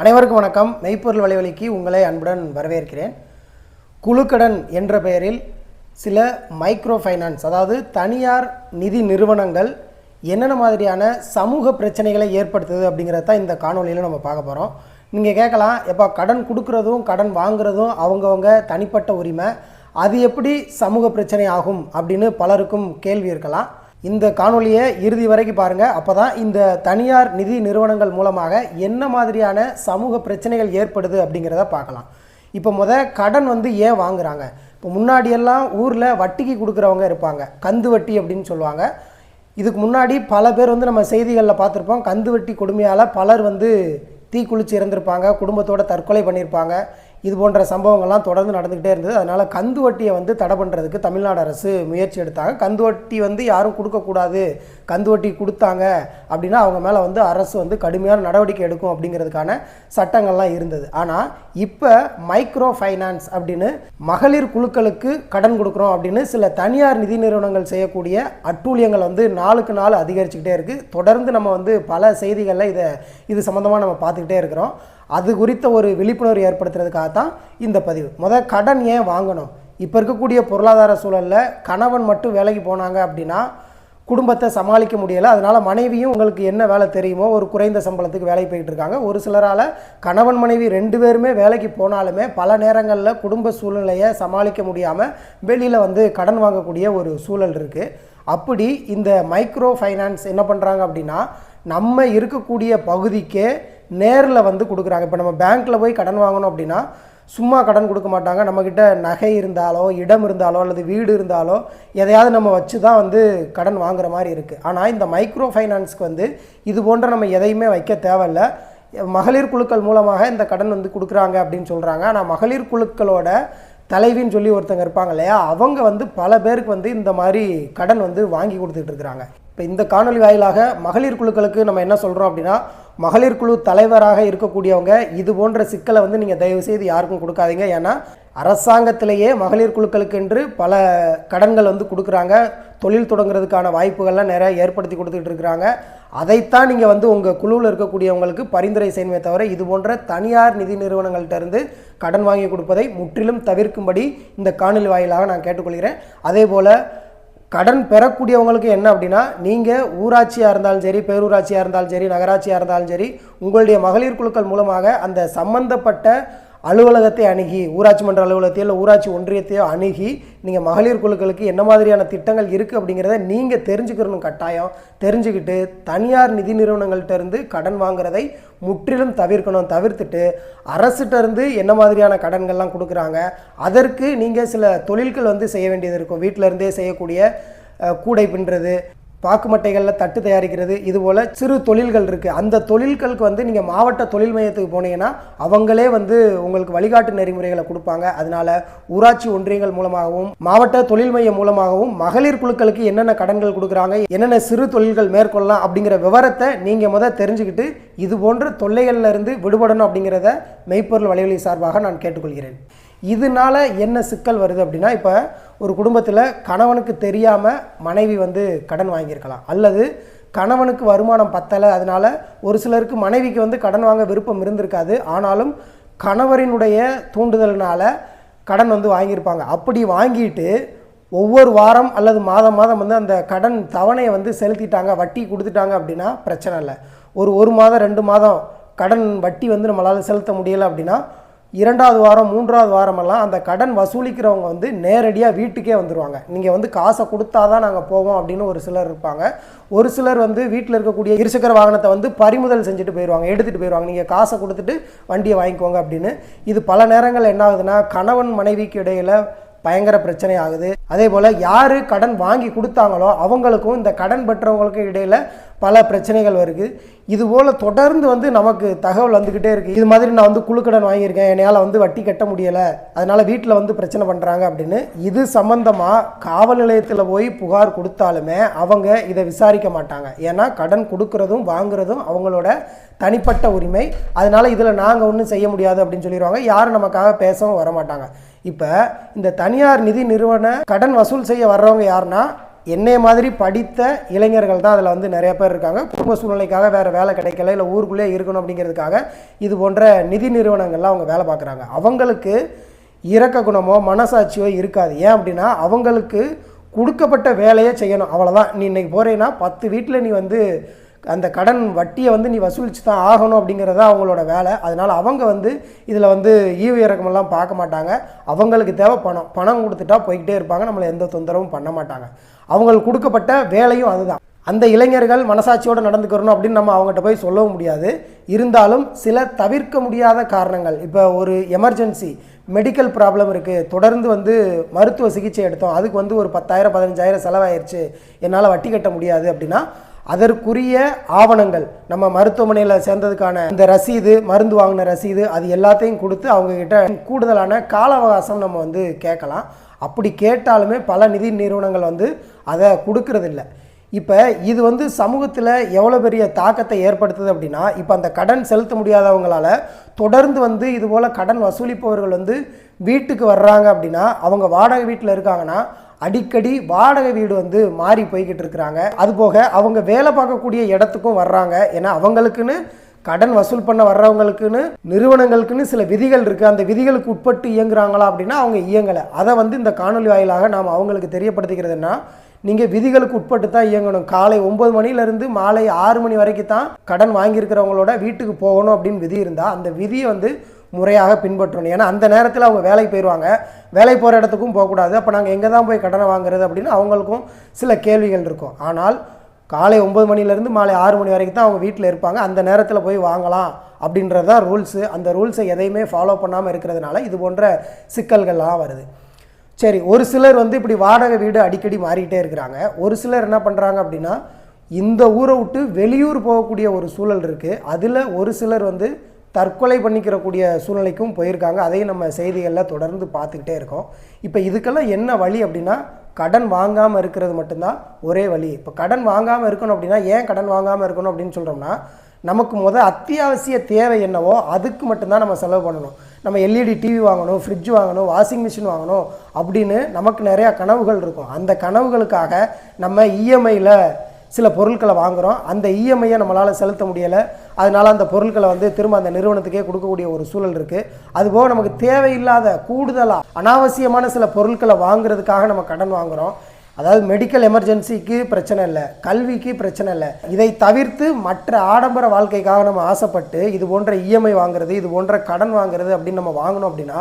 அனைவருக்கும் வணக்கம். மெய்ப்பொருள் வலைவலிக்கு உங்களை அன்புடன் வரவேற்கிறேன். குழுக்கடன் என்ற பெயரில் சில மைக்ரோ ஃபைனான்ஸ் அதாவது தனியார் நிதி நிறுவனங்கள் என்னென்ன மாதிரியான சமூக பிரச்சனைகளை ஏற்படுத்துது அப்படிங்கிறத தான் இந்த காணொலியில் நம்ம பார்க்க போகிறோம் நீங்கள் கேட்கலாம் எப்போ கடன் கொடுக்குறதும் கடன் வாங்குறதும் அவங்கவங்க தனிப்பட்ட உரிமை. அது எப்படி சமூக பிரச்சனை ஆகும் அப்படின்னு பலருக்கும் கேள்வி இருக்கலாம். இந்த காணொலியை இறுதி வரைக்கும் பாருங்கள் அப்போ தான் இந்த தனியார் நிதி நிறுவனங்கள் மூலமாக என்ன மாதிரியான சமூக பிரச்சனைகள் ஏற்படுது அப்படிங்கிறத பார்க்கலாம். இப்போ முத கடன் வந்து ஏன் வாங்குறாங்க? இப்போ முன்னாடியெல்லாம் ஊரில் வட்டிக்கு கொடுக்குறவங்க இருப்பாங்க. கந்து வட்டி அப்படின்னு சொல்லுவாங்க. இதுக்கு முன்னாடி பல பேர் வந்து நம்ம செய்திகளில் பார்த்துருப்போம். கந்து வட்டி கொடுமையால் பலர் வந்து தீக்குளிச்சு இறந்திருப்பாங்க. குடும்பத்தோட தற்கொலை பண்ணியிருப்பாங்க இது போன்ற சம்பவங்கள்லாம் தொடர்ந்து நடந்துக்கிட்டே இருந்தது. அதனால் கந்து வட்டியை வந்து தடை பண்ணுறதுக்கு தமிழ்நாடு அரசு முயற்சி எடுத்தாங்க. கந்து வட்டி வந்து யாரும் கொடுக்கக்கூடாது கந்து வட்டி கொடுத்தாங்க அப்படின்னா அவங்க மேலே வந்து அரசு வந்து கடுமையான நடவடிக்கை எடுக்கும் அப்படிங்கிறதுக்கான சட்டங்கள்லாம் இருந்தது. ஆனால் இப்போ மைக்ரோ ஃபைனான்ஸ் அப்படின்னு மகளிர் குழுக்களுக்கு கடன் கொடுக்குறோம் அப்படின்னு சில தனியார் நிதி நிறுவனங்கள் செய்யக்கூடிய அட்டூழியங்கள் வந்து நாளுக்கு நாள் அதிகரிச்சுக்கிட்டே இருக்குது தொடர்ந்து நம்ம வந்து பல செய்திகளில் இதை இது சம்மந்தமாக நம்ம பார்த்துக்கிட்டே இருக்கிறோம். அது குறித்த ஒரு விழிப்புணர்வு ஏற்படுத்துறதுக்காக தான் இந்த பதிவு. முத கடன் ஏன் வாங்கணும்? இப்போ இருக்கக்கூடிய பொருளாதார சூழலில் கணவன் மட்டும் வேலைக்கு போனாங்க அப்படின்னா குடும்பத்தை சமாளிக்க முடியலை. அதனால் மனைவியும் உங்களுக்கு என்ன வேலை தெரியுமோ ஒரு குறைந்த சம்பளத்துக்கு வேலைக்கு போயிட்டு இருக்காங்க. ஒரு சிலரால் கணவன் மனைவி ரெண்டு பேருமே வேலைக்கு போனாலுமே பல நேரங்களில் குடும்ப சூழ்நிலையை சமாளிக்க முடியாமல் வெளியில் வந்து கடன் வாங்கக்கூடிய ஒரு சூழல் இருக்குது அப்படி இந்த மைக்ரோ ஃபைனான்ஸ் என்ன பண்ணுறாங்க அப்படின்னா நம்ம இருக்கக்கூடிய பகுதிக்கே நேரில் வந்து கொடுக்குறாங்க. இப்போ நம்ம பேங்க்கில் போய் கடன் வாங்கணும் அப்படின்னா சும்மா கடன் கொடுக்க மாட்டாங்க. நம்மக்கிட்ட நகை இருந்தாலோ இடம் இருந்தாலோ அல்லது வீடு இருந்தாலோ எதையாவது நம்ம வச்சு தான் வந்து கடன் வாங்குற மாதிரி இருக்குது ஆனால் இந்த மைக்ரோ ஃபைனான்ஸ்க்கு வந்து இது போன்ற நம்ம எதையுமே வைக்க தேவையில்ல. மகளிர் குழுக்கள் மூலமாக இந்த கடன் வந்து கொடுக்குறாங்க அப்படின்னு சொல்கிறாங்க ஆனால் மகளிர் குழுக்களோட தலைவின்னு சொல்லி ஒருத்தங்க இருப்பாங்க இல்லையா? அவங்க வந்து பல பேருக்கு வந்து இந்த மாதிரி கடன் வந்து வாங்கி கொடுத்துட்டு இருக்கிறாங்க. இப்போ இந்த காணொலி வாயிலாக மகளிர் குழுக்களுக்கு நம்ம என்ன சொல்கிறோம் அப்படின்னா மகளிர் குழு தலைவராக இருக்கக்கூடியவங்க இது போன்ற சிக்கலை வந்து நீங்கள் தயவு செய்து யாருக்கும் கொடுக்காதீங்க. ஏன்னா அரசாங்கத்திலேயே மகளிர் குழுக்களுக்கு என்று பல கடன்கள் வந்து கொடுக்குறாங்க. தொழில் தொடங்குறதுக்கான வாய்ப்புகள்லாம் நிறைய ஏற்படுத்தி கொடுத்துட்டு இருக்கிறாங்க. அதைத்தான் நீங்கள் வந்து உங்கள் குழுவில் இருக்கக்கூடியவங்களுக்கு பரிந்துரை செய்யணுமே தவிர இது போன்ற தனியார் நிதி நிறுவனங்கள்ட்ட இருந்து கடன் வாங்கி கொடுப்பதை முற்றிலும் தவிர்க்கும்படி இந்த காணொலி வாயிலாக நான் கேட்டுக்கொள்கிறேன். அதே போல் கடன் பெறக்கூடியவங்களுக்கு என்ன அப்படின்னா நீங்கள் ஊராட்சியாக இருந்தாலும் சரி பேரூராட்சியாக இருந்தாலும் சரி நகராட்சியாக இருந்தாலும் சரி உங்களுடைய மகளிர் குழுக்கள் மூலமாக அந்த சம்பந்தப்பட்ட அலுவலகத்தை அணுகி ஊராட்சி மன்ற அலுவலகத்தையோ இல்லை ஊராட்சி ஒன்றியத்தையோ அணுகி நீங்கள் மகளிர் குழுக்களுக்கு என்ன மாதிரியான திட்டங்கள் இருக்குது அப்படிங்கிறத நீங்கள் தெரிஞ்சுக்கிறணும் கட்டாயம். தெரிஞ்சுக்கிட்டு தனியார் நிதி நிறுவனங்கள்கிட்டருந்து கடன் வாங்குறதை முற்றிலும் தவிர்க்கணும். தவிர்த்துட்டு அரசுகிட்டருந்து என்ன மாதிரியான கடன்கள்லாம் கொடுக்குறாங்க அதற்கு நீங்கள் சில தொழில்கள் வந்து செய்ய வேண்டியது இருக்கும். வீட்டிலருந்தே செய்யக்கூடிய கூடை பின்னுறது பாக்கு மட்டைகளில் தட்டு தயாரிக்கிறது இது போல் சிறு தொழில்கள் இருக்குது அந்த தொழில்களுக்கு வந்து நீங்கள் மாவட்ட தொழில் மையத்துக்கு போனீங்கன்னா அவங்களே வந்து உங்களுக்கு வழிகாட்டு நெறிமுறைகளை கொடுப்பாங்க. அதனால ஊராட்சி ஒன்றியங்கள் மூலமாகவும் மாவட்ட தொழில் மையம் மூலமாகவும் மகளிர் குழுக்களுக்கு என்னென்ன கடன்கள் கொடுக்குறாங்க என்னென்ன சிறு தொழில்கள் மேற்கொள்ளலாம் அப்படிங்கிற விவரத்தை நீங்கள் முதல் தெரிஞ்சுக்கிட்டு இது போன்ற தொல்லைகளிலிருந்து விடுபடணும் அப்படிங்கிறத மெய்ப்பொருள் வலைவலி சார்பாக நான் கேட்டுக்கொள்கிறேன். இதனால என்ன சிக்கல் வருது அப்படின்னா இப்போ ஒரு குடும்பத்தில் கணவனுக்கு தெரியாமல் மனைவி வந்து கடன் வாங்கியிருக்கலாம். அல்லது கணவனுக்கு வருமானம் பத்தலை அதனால் ஒரு சிலருக்கு மனைவிக்கு வந்து கடன் வாங்க விருப்பம் இருந்திருக்காது. ஆனாலும் கணவரினுடைய தூண்டுதலினால் கடன் வந்து வாங்கியிருப்பாங்க. அப்படி வாங்கிட்டு ஒவ்வொரு வாரம் அல்லது மாதம் மாதம் வந்து அந்த கடன் தவணையை வந்து செலுத்திட்டாங்க வட்டி கொடுத்துட்டாங்க அப்படின்னா பிரச்சனை இல்லை. ஒரு ஒரு மாதம் ரெண்டு மாதம் கடன் வட்டி வந்து நம்மளால் செலுத்த முடியலை அப்படின்னா இரண்டாவது வாரம் மூன்றாவது வாரமெல்லாம் அந்த கடன் வசூலிக்கிறவங்க வந்து நேரடியாக வீட்டுக்கே வந்துடுவாங்க நீங்கள் வந்து காசை கொடுத்தா தான் நாங்கள் போவோம் அப்படின்னு ஒரு சிலர் இருப்பாங்க. ஒரு சிலர் வந்து வீட்டில் இருக்கக்கூடிய இருசக்கர வாகனத்தை வந்து பறிமுதல் செஞ்சுட்டு போயிடுவாங்க எடுத்துகிட்டு போயிடுவாங்க நீங்கள் காசை கொடுத்துட்டு வண்டியை வாங்கிக்கோங்க அப்படின்னு. இது பல நேரங்கள் என்ன ஆகுதுன்னா கணவன் மனைவிக்கு இடையில் பயங்கர பிரச்சனை ஆகுது அதே போல் யார் கடன் வாங்கி கொடுத்தாங்களோ அவங்களுக்கும் இந்த கடன் பெற்றவங்களுக்கும் இடையில் பல பிரச்சனைகள் வருது. இது போல் தொடர்ந்து வந்து நமக்கு தகவல் வந்துக்கிட்டே இருக்குது இது மாதிரி நான் வந்து குழு கடன் வாங்கியிருக்கேன். என்னால் வந்து வட்டி கட்ட முடியலை. அதனால் வீட்டில் வந்து பிரச்சனை பண்ணுறாங்க அப்படின்னு. இது சம்மந்தமாக காவல் நிலையத்தில் போய் புகார் கொடுத்தாலுமே அவங்க இதை விசாரிக்க மாட்டாங்க. ஏன்னா கடன் கொடுக்கறதும் வாங்குறதும் அவங்களோட தனிப்பட்ட உரிமை. அதனால் இதில் நாங்கள் ஒன்றும் செய்ய முடியாது அப்படின்னு சொல்லிடுவாங்க. யாரும் நமக்காக பேசவும் வர மாட்டாங்க இப்போ இந்த தனியார் நிதி நிறுவன கடன் வசூல் செய்ய வர்றவங்க யாருன்னா என்னைய மாதிரி படித்த இளைஞர்கள் தான் அதில் வந்து நிறைய பேர் இருக்காங்க. குடும்ப சூழ்நிலைக்காக வேறு வேலை கிடைக்கல இல்லை ஊருக்குள்ளே இருக்கணும் அப்படிங்கிறதுக்காக இது போன்ற நிதி நிறுவனங்கள்லாம் அவங்க வேலை பார்க்குறாங்க. அவங்களுக்கு இரக்க குணமோ மனசாட்சியோ இருக்காது. ஏன் அப்படின்னா அவங்களுக்கு கொடுக்கப்பட்ட வேலையை செய்யணும். அவ்வளோதான் நீ இன்றைக்கி போகிறேன்னா பத்து வீட்டில் நீ வந்து அந்த கடன் வட்டியை வந்து நீ வசூலித்து தான் ஆகணும் அப்படிங்கிறது தான் அவங்களோட வேலை. அதனால் அவங்க வந்து இதில் வந்து ஈவு இறக்கமெல்லாம் பார்க்க மாட்டாங்க. அவங்களுக்கு தேவை பணம். பணம் கொடுத்துட்டா போய்கிட்டே இருப்பாங்க. நம்மளை எந்த தொந்தரவும் பண்ண மாட்டாங்க. அவங்களுக்கு கொடுக்கப்பட்ட வேலையும் அதுதான். அந்த இளைஞர்கள் மனசாட்சியோடு நடந்துக்கிறணும் அப்படின்னு நம்ம அவங்ககிட்ட போய் சொல்லவும் முடியாது. இருந்தாலும் சில தவிர்க்க முடியாத காரணங்கள். இப்போ ஒரு எமர்ஜென்சி மெடிக்கல் ப்ராப்ளம் இருக்குது தொடர்ந்து வந்து மருத்துவ சிகிச்சை எடுத்தோம். அதுக்கு வந்து ஒரு பத்தாயிரம் பதினஞ்சாயிரம் செலவாயிருச்சு. என்னால் வட்டி கட்ட முடியாது அப்படின்னா அதற்குரிய ஆவணங்கள் நம்ம மருத்துவமனையில் சேர்ந்ததுக்கான இந்த ரசீது மருந்து வாங்கின ரசீது அது எல்லாத்தையும் கொடுத்து அவங்கக்கிட்ட கூடுதலான கால அவகாசம் நம்ம வந்து கேட்கலாம். அப்படி கேட்டாலுமே பல நிதி நிறுவனங்கள் வந்து அதை கொடுக்கறதில்ல. இப்போ இது வந்து சமூகத்தில் எவ்வளோ பெரிய தாக்கத்தை ஏற்படுத்துது அப்படின்னா இப்போ அந்த கடன் செலுத்த முடியாதவங்களால தொடர்ந்து வந்து இதுபோல் கடன் வசூலிப்பவர்கள் வந்து வீட்டுக்கு வர்றாங்க அப்படின்னா அவங்க வாடகை வீட்டில் இருக்காங்கன்னா அடிக்கடி வாடகை வீடு வந்து மாறி போய்கிட்டு இருக்கிறாங்க. அதுபோக அவங்க வேலை பார்க்கக்கூடிய இடத்துக்கும் வர்றாங்க. ஏன்னா அவங்களுக்குன்னு கடன் வசூல் பண்ண வர்றவங்களுக்குன்னு நிறுவனங்களுக்குன்னு சில விதிகள் இருக்குது அந்த விதிகளுக்கு உட்பட்டு இயங்குறாங்களா அப்படின்னா அவங்க இயங்கலை. அதை வந்து இந்த காணொலி வாயிலாக நாம் அவங்களுக்கு தெரியப்படுத்திக்கிறதுனா நீங்கள் விதிகளுக்கு உட்பட்டு தான் இயங்கணும். காலை ஒம்பது மணிலேருந்து மாலை ஆறு மணி வரைக்கும் தான் கடன் வாங்கியிருக்கிறவங்களோட வீட்டுக்கு போகணும் அப்படின்னு விதி இருந்தால் அந்த விதியை வந்து முறையாக பின்பற்றணும். ஏன்னா அந்த நேரத்தில் அவங்க வேலைக்கு போயிடுவாங்க வேலைக்கு போகிற இடத்துக்கும் போகக்கூடாது. அப்போ நாங்கள் எங்கே தான் போய் கடனை வாங்குறது அப்படின்னு அவங்களுக்கும் சில கேள்விகள் இருக்கும். ஆனால் காலை ஒம்பது மணிலேருந்து மாலை ஆறு மணி வரைக்கும் தான் அவங்க வீட்டில் இருப்பாங்க. அந்த நேரத்தில் போய் வாங்கலாம் அப்படின்றது தான் ரூல்ஸு அந்த ரூல்ஸை எதையுமே ஃபாலோ பண்ணாமல் இருக்கிறதுனால இது போன்ற சிக்கல்கள்லாம் வருது. சரி ஒரு சிலர் வந்து இப்படி வாடகை வீடு அடிக்கடி மாறிக்கிட்டே இருக்கிறாங்க. ஒரு சிலர் என்ன பண்ணுறாங்க அப்படின்னா இந்த ஊரை விட்டு வெளியூர் போகக்கூடிய ஒரு சூழல் இருக்குது அதில் ஒரு சிலர் வந்து தற்கொலை பண்ணிக்கிறக்கூடிய சூழ்நிலைக்கும் போயிருக்காங்க. அதையும் நம்ம செய்திகளில் தொடர்ந்து பார்த்துக்கிட்டே இருக்கோம். இப்போ இதுக்கெல்லாம் என்ன வழி அப்படின்னா கடன் வாங்காமல் இருக்கிறது மட்டும்தான் ஒரே வழி. இப்போ கடன் வாங்காமல் இருக்கணும் அப்படின்னா ஏன் கடன் வாங்காமல் இருக்கணும் அப்படின்னு சொல்கிறோம்னா நமக்கு முதல் அத்தியாவசிய தேவை என்னவோ அதுக்கு மட்டும்தான் நம்ம செலவு பண்ணணும். நம்ம எல்இடி டிவி வாங்கணும் ஃப்ரிட்ஜ் வாங்கணும் வாஷிங் மிஷின் வாங்கணும் அப்படின்னு நமக்கு நிறையா கனவுகள் இருக்கும். அந்த கனவுகளுக்காக நம்ம இஎம்ஐயில் சில பொருட்களை வாங்குகிறோம் அந்த இஎம்ஐயை நம்மளால் செலுத்த முடியலை. அதனால் அந்த பொருட்களை வந்து திரும்ப அந்த நிறுவனத்துக்கே கொடுக்கக்கூடிய ஒரு சூழல் இருக்குது அதுபோக நமக்கு தேவையில்லாத கூடுதலாக அனாவசியமான சில பொருட்களை வாங்குறதுக்காக நம்ம கடன் வாங்குகிறோம் அதாவது மெடிக்கல் எமர்ஜென்சிக்கு பிரச்சனை இல்லை. கல்விக்கு பிரச்சனை இல்லை. இதை தவிர்த்து மற்ற ஆடம்பர வாழ்க்கைக்காக நம்ம ஆசைப்பட்டு இது போன்ற இஎம்ஐ வாங்குறது இது போன்ற கடன் வாங்குறது அப்படின்னு நம்ம வாங்கினோம் அப்படின்னா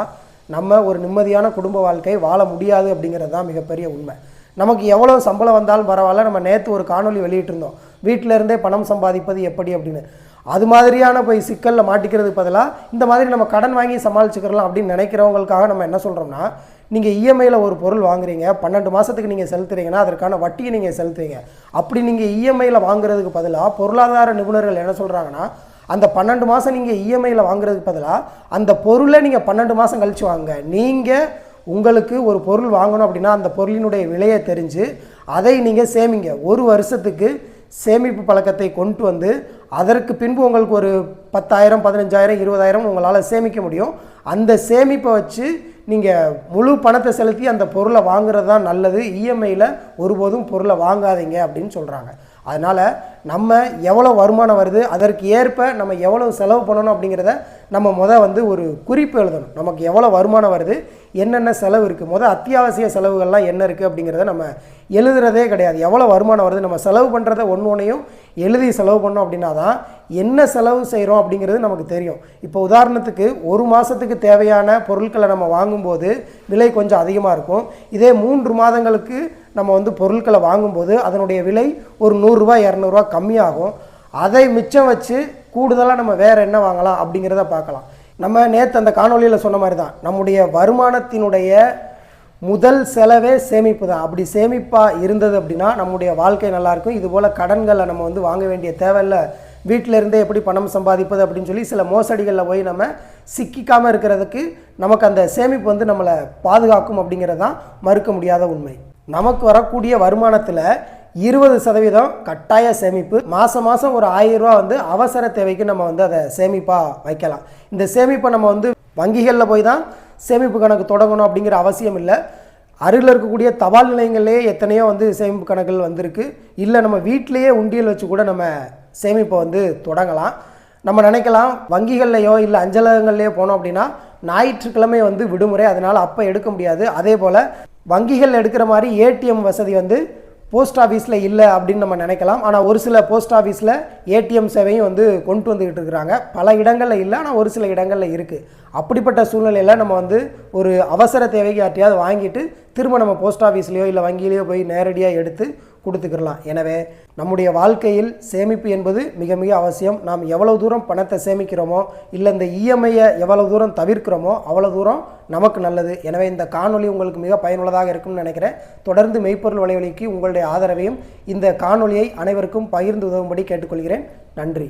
நம்ம ஒரு நிம்மதியான குடும்ப வாழ்க்கை வாழ முடியாது அப்படிங்கிறது தான் மிகப்பெரிய உண்மை. நமக்கு எவ்வளோ சம்பளம் வந்தாலும் பரவாயில்ல நம்ம நேற்று ஒரு காணொலி வெளியிட்டிருந்தோம். வீட்டிலேருந்தே பணம் சம்பாதிப்பது எப்படி அப்படின்னு. அது மாதிரியான போய் சிக்கலில் மாட்டிக்கிறதுக்கு பதிலாக இந்த மாதிரி நம்ம கடன் வாங்கி சமாளிச்சுக்கிறலாம் அப்படின்னு நினைக்கிறவங்களுக்காக நம்ம என்ன சொல்கிறோம்னா நீங்கள் இஎம்ஐயில் ஒரு பொருள் வாங்குறீங்க பன்னெண்டு மாதத்துக்கு நீங்கள் செலுத்துறீங்கன்னா அதற்கான வட்டியை நீங்கள் செலுத்துறீங்க. அப்படி நீங்கள் இஎம்ஐயில் வாங்குறதுக்கு பதிலாக பொருளாதார நிபுணர்கள் என்ன சொல்கிறாங்கன்னா அந்த பன்னெண்டு மாதம் நீங்கள் இஎம்ஐயில் வாங்குறதுக்கு பதிலாக அந்த பொருளை நீங்கள் பன்னெண்டு மாதம் கழித்து வாங்க. நீங்கள் உங்களுக்கு ஒரு பொருள் வாங்கணும் அப்படின்னா அந்த பொருளினுடைய விலையை தெரிஞ்சு அதை நீங்கள் சேமிங்க. ஒரு வருஷத்துக்கு சேமிப்பு பழக்கத்தை கொண்டு வந்து அதற்கு பின்பு உங்களுக்கு ஒரு பத்தாயிரம் பதினஞ்சாயிரம் இருபதாயிரம் உங்களால் சேமிக்க முடியும். அந்த சேமிப்பை வச்சு நீங்கள் முழு பணத்தை செலுத்தி அந்த பொருளை வாங்குறது தான் நல்லது. இஎம்ஐயில் ஒருபோதும் பொருளை வாங்காதீங்க அப்படின்னு சொல்கிறாங்க அதனால் நம்ம எவ்வளோ வருமானம் வருது அதற்கு ஏற்ப நம்ம எவ்வளோ செலவு பண்ணணும் அப்படிங்கிறத நம்ம முத வந்து ஒரு குறிப்பு எழுதணும். நமக்கு எவ்வளோ வருமானம் வருது என்னென்ன செலவு இருக்குது முதல் அத்தியாவசிய செலவுகள்லாம் என்ன இருக்குது அப்படிங்கிறத நம்ம எழுதுறதே கிடையாது. எவ்வளோ வருமானம் வருது நம்ம செலவு பண்ணுறத ஒன்று ஒன்றையும் எழுதி செலவு பண்ணோம் அப்படின்னா தான் என்ன செலவு செய்கிறோம் அப்படிங்கிறது நமக்கு தெரியும். இப்போ உதாரணத்துக்கு ஒரு மாதத்துக்கு தேவையான பொருட்களை நம்ம வாங்கும்போது விலை கொஞ்சம் அதிகமாக இருக்கும். இதே மூன்று மாதங்களுக்கு நம்ம வந்து பொருட்களை வாங்கும்போது அதனுடைய விலை ஒரு நூறுரூவா இரநூறுவா கம்மியாகும். அதை மிச்சம் வச்சு கூடுதலாக நம்ம வேறு என்ன வாங்கலாம் அப்படிங்கிறத பார்க்கலாம். நம்ம நேற்று அந்த காணொளியில் சொன்ன மாதிரி தான் நம்முடைய வருமானத்தினுடைய முதல் செலவே சேமிப்பு தான். அப்படி சேமிப்பாக இருந்தது அப்படின்னா நம்முடைய வாழ்க்கை நல்லாயிருக்கும் இதுபோல் கடன்களை நம்ம வந்து வாங்க வேண்டிய தேவையில்லை. வீட்டில் இருந்தே எப்படி பணம் சம்பாதிப்பது அப்படின்னு சொல்லி சில மோசடிகளில் போய் நம்ம சிக்கிக்காமல் இருக்கிறதுக்கு நமக்கு அந்த சேமிப்பு வந்து நம்மளை பாதுகாக்கும் அப்படிங்கிறது தான் மறுக்க முடியாத உண்மை. நமக்கு வரக்கூடிய வருமானத்தில் இருபது சதவீதம் கட்டாய சேமிப்பு. மாதம் மாதம் ஒரு ஆயிரம் ரூபா வந்து அவசர தேவைக்கு நம்ம வந்து அதை சேமிப்பாக வைக்கலாம். இந்த சேமிப்பை நம்ம வந்து வங்கிகளில் போய் தான் சேமிப்பு கணக்கு தொடங்கணும் அப்படிங்கிற அவசியம் இல்லை. அருகில் இருக்கக்கூடிய தபால் நிலையங்கள்லேயே எத்தனையோ வந்து சேமிப்பு கணக்குகள் வந்திருக்கு. இல்லை நம்ம வீட்டிலேயே உண்டியல் வச்சு கூட நம்ம சேமிப்பை வந்து தொடங்கலாம். நம்ம நினைக்கலாம் வங்கிகள்லையோ இல்லை அஞ்சலகங்கள்லையோ போனோம் அப்படின்னா ஞாயிற்றுக்கிழமை வந்து விடுமுறை. அதனால் அப்போ எடுக்க முடியாது. அதே போல் வங்கிகள் எடுக்கிற மாதிரி ஏடிஎம் வசதி வந்து போஸ்ட் ஆஃபீஸில் இல்லை அப்படின்னு நம்ம நினைக்கலாம். ஆனால் ஒரு சில போஸ்ட் ஆஃபீஸில் ஏடிஎம் சேவையும் வந்து கொண்டு வந்துக்கிட்டு இருக்கிறாங்க பல இடங்களில் இல்லை ஆனால் ஒரு சில இடங்களில் இருக்குது அப்படிப்பட்ட சூழ்நிலையில் நம்ம வந்து ஒரு அவசர தேவைக்கு யார்ட்டையாவது வாங்கிட்டு திரும்ப நம்ம போஸ்ட் ஆஃபீஸ்லேயோ இல்லை வங்கியிலையோ போய் நேரடியாக எடுத்து கொடுத்துக்கிடலாம். எனவே நம்முடைய வாழ்க்கையில் சேமிப்பு என்பது மிக மிக அவசியம். நாம் எவ்வளவு தூரம் பணத்தை சேமிக்கிறோமோ இல்லை இந்த இஎம்ஐயை எவ்வளவு தூரம் தவிர்க்கிறோமோ அவ்வளோ தூரம் நமக்கு நல்லது. எனவே இந்த காணொலி உங்களுக்கு மிக பயனுள்ளதாக இருக்கும்னு நினைக்கிறேன். தொடர்ந்து மெய்ப்பொருள் வலைவலிக்கு உங்களுடைய ஆதரவையும் இந்த காணொலியை அனைவருக்கும் பகிர்ந்து உதவும்படி கேட்டுக்கொள்கிறேன். நன்றி.